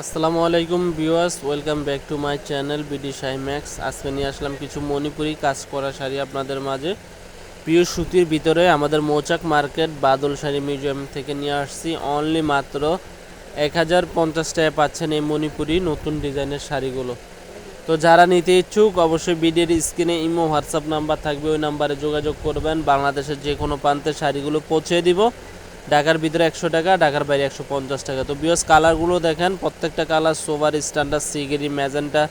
আসসালামু আলাইকুম viewers, welcome back to my channel BD Sai max. আজকে নিয়ে আসলাম কিছু মণিপুরি কাজ করা শাড়ি আপনাদের মাঝে। প্রিয় সুতির ভিতরে আমাদের মৌচাক মার্কেট বাদল শাড়ি মিউজিয়াম থেকে নিয়ে আসছি। অনলি মাত্র এক হাজার পঞ্চাশ টাকা পাচ্ছেন এই মণিপুরি নতুন ডিজাইনের শাড়িগুলো। তো যারা নিতে ইচ্ছুক, অবশ্যই বিডির স্ক্রিনে ইমো, হোয়াটসঅ্যাপ নাম্বার থাকবে, ওই নাম্বারে যোগাযোগ করবেন। বাংলাদেশের যে কোনো প্রান্তে শাড়িগুলো পৌঁছে দিব। ঢাকার ভিতরে একশো টাকা, ঢাকার বাইরে একশো পঞ্চাশ টাকা। তো বিয়স কালারগুলো দেখেন, প্রত্যেকটা কালার সোভার স্ট্যান্ডার্ড সিগেরি ম্যাজেন্টা,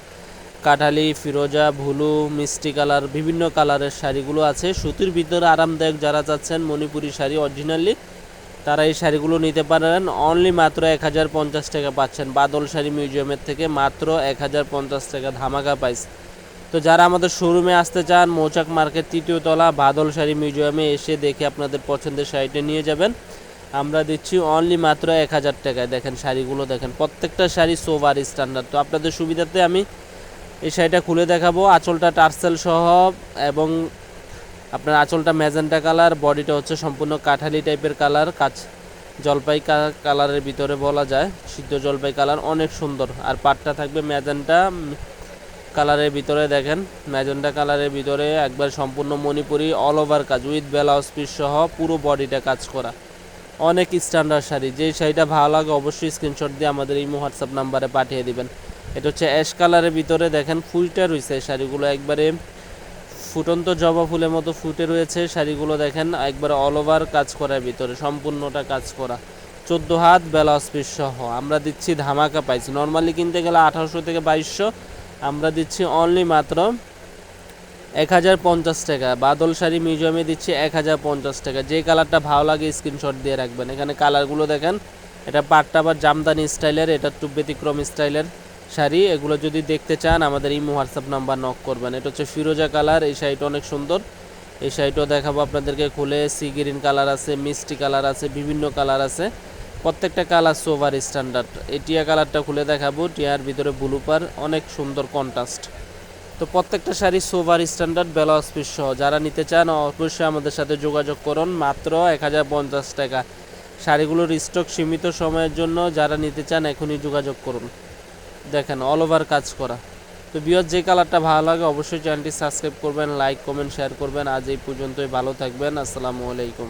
কাঠালি, ফিরোজা, ভুলু, মিষ্টি কালার বিভিন্ন কালারের শাড়িগুলো আছে। সুতির ভিতরে আরামদায়ক যারা চাচ্ছেন মণিপুরি শাড়ি অরিজিনালি তারা এই শাড়িগুলো নিতে পারেন। অনলি মাত্র এক হাজার পঞ্চাশ টাকা পাচ্ছেন। বাদল শাড়ি মিউজিয়ামের থেকে মাত্র এক হাজার পঞ্চাশ টাকা ধামাকা পাইস তো যারা আমাদের শোরুমে আসতে চান, মৌচাক মার্কেট তৃতীয় তলা, বাদল শাড়ি মিউজিয়ামে এসে দেখে আপনাদের পছন্দের শাড়িটা নিয়ে যাবেন। আমরা দিচ্ছি অনলি মাত্র এক হাজার টাকায়। দেখেন শাড়িগুলো দেখেন, প্রত্যেকটা শাড়ি সোভার স্ট্যান্ডার্ড তো আপনাদের সুবিধাতে আমি এই শাড়িটা খুলে দেখাবো। আঁচলটা টার্সেল সহ এবং আপনার আঁচলটা ম্যাজেন্টা কালার, বডিটা হচ্ছে সম্পূর্ণ কাঠালি টাইপের কালার। কাজ জলপাই কালারের ভিতরে বলা যায়, সিদ্ধ জলপাই কালার, অনেক সুন্দর। আর পাটটা থাকবে ম্যাজেন্টা কালারের ভিতরে, দেখেন। ম্যাজেন্টা কালারের ভিতরে একবার সম্পূর্ণ মণিপুরি অল ওভার কাজ উইথ ব্লাউজ পিস সহ পুরো বডিটা কাজ করা। অনেক স্ট্যান্ডার্ড শাড়ি। যেই শাড়িটা ভালো লাগে অবশ্যই স্ক্রিনশট দিয়ে আমাদের এই হোয়াটসঅ্যাপ নাম্বারে পাঠিয়ে দিবেন। এটা হচ্ছে অ্যাশ কালারের ভিতরে দেখেন ফুলটা রয়েছে শাড়িগুলো একবারে ফুটন্ত জবা ফুলের মতো ফুটে রয়েছে। শাড়িগুলো দেখেন একবারে অল ওভার কাজ করার ভিতরে, সম্পূর্ণটা কাজ করা। চোদ্দ হাত ব্লাউজ পিস সহ। আমরা দিচ্ছি ধামাকা পাইছি নর্মালি কিনতে গেলে আঠারোশো থেকে বাইশশো। আমরা দিচ্ছি অনলি মাত্র এক হাজার পঞ্চাশ টাকা। বাদল শাড়ি মিউজিয়ামে দিচ্ছি এক হাজার পঞ্চাশ টাকা। যে কালারটা ভালো লাগে স্ক্রিনশট দিয়ে রাখবেন। এখানে কালারগুলো দেখেন। এটা পাট্টা বা জামদানি স্টাইলের, এটা একটু ব্যতিক্রম স্টাইলের শাড়ি। এগুলো যদি দেখতে চান, আমাদের ইমো, হোয়াটসঅ্যাপ নাম্বার নক করবেন। এটা হচ্ছে ফিরোজা কালার, এই শাড়িটা অনেক সুন্দর। এই শাড়িটাও দেখাবো আপনাদেরকে খুলে। সি গ্রিন কালার আছে, মিষ্টি কালার আছে, বিভিন্ন কালার আছে। প্রত্যেকটা কালার সোভার স্ট্যান্ডার্ড। এই টিয়া কালারটা খুলে দেখাবো। টিয়ার ভিতরে ব্লুপার অনেক সুন্দর কন্ট্রাস্ট তো প্রত্যেকটা sari sober standard, blouse piece সহ। যারা নিতে চান, অবশ্যই আমাদের সাথে যোগাযোগ করুন। মাত্র এক হাজার পঞ্চাশ টাকা। শাড়িগুলোর স্টক সীমিত সময়ের জন্য যারা নিতে চান, এখনই যোগাযোগ করুন। দেখেন অল ওভার কাজ করা। তো বিয়র যে কালারটা ভালো লাগে, অবশ্যই চ্যানেলটি সাবস্ক্রাইব করবেন লাইক কমেন্ট শেয়ার করবেন। আজ এই পর্যন্তই। ভালো থাকবেন। আসসালামু আলাইকুম।